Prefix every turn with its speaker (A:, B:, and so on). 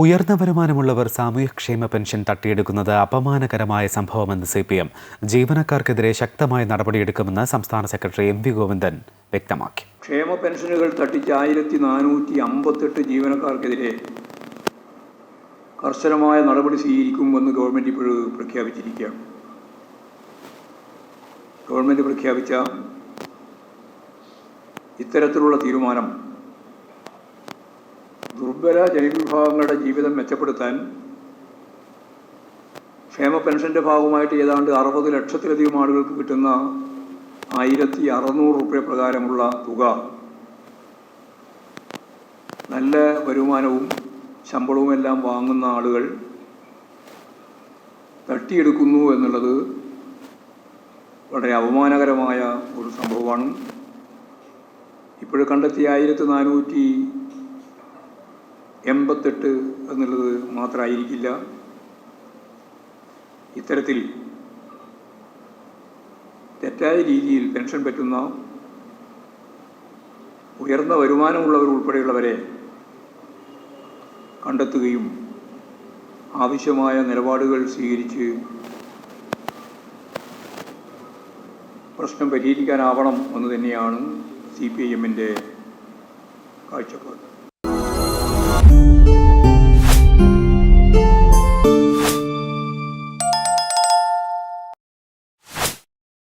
A: ഉയർന്ന വരുമാനമുള്ളവർ സാമൂഹ്യക്ഷേമ പെൻഷൻ തട്ടിയെടുക്കുന്നത് അപമാനകരമായ സംഭവമെന്ന് സി പി എം ജീവനക്കാർക്കെതിരെ ശക്തമായ നടപടിയെടുക്കുമെന്ന് സംസ്ഥാന സെക്രട്ടറി എം വി ഗോവിന്ദൻ വ്യക്തമാക്കി.
B: ക്ഷേമ പെൻഷനുകൾ തട്ടിച്ച ആയിരത്തി നാനൂറ്റി അമ്പത്തെട്ട് ജീവനക്കാർക്കെതിരെ കർശനമായ നടപടി സ്വീകരിക്കുമെന്ന് ഗവൺമെന്റ് ഇപ്പോൾ പ്രഖ്യാപിച്ചിരിക്കുകയാണ്. ഗവൺമെന്റ് പ്രഖ്യാപിച്ച ഇത്തരത്തിലുള്ള തീരുമാനം ദുർബല ജനവിഭാഗങ്ങളുടെ ജീവിതം മെച്ചപ്പെടുത്താൻ ക്ഷേമ പെൻഷന്റെ ഭാഗമായിട്ട് ഏതാണ്ട് അറുപത് ലക്ഷത്തിലധികം ആളുകൾക്ക് കിട്ടുന്ന ആയിരത്തി അറുന്നൂറ് റുപ്യ പ്രകാരമുള്ള തുക. നല്ല വരുമാനവും ശമ്പളവും എല്ലാം വാങ്ങുന്ന ആളുകൾ തട്ടിയെടുക്കുന്നു എന്നുള്ളത് വളരെ അപമാനകരമായ ഒരു സംഭവമാണ്. ഇപ്പോൾ കണ്ടെത്തിയ ആയിരത്തി നാനൂറ്റി എൺപത്തെട്ട് എന്നുള്ളത് മാത്രമായിരിക്കില്ല. ഇത്തരത്തിൽ തെറ്റായ രീതിയിൽ പെൻഷൻ പറ്റുന്ന ഉയർന്ന വരുമാനമുള്ളവർ ഉൾപ്പെടെയുള്ളവരെ കണ്ടെത്തുകയും ആവശ്യമായ നിലപാടുകൾ സ്വീകരിച്ച് പ്രശ്നം പരിഹരിക്കാനാവണം എന്ന് തന്നെയാണ് സി പി ഐ എമ്മിന്റെ കാഴ്ചപ്പാട്. thank you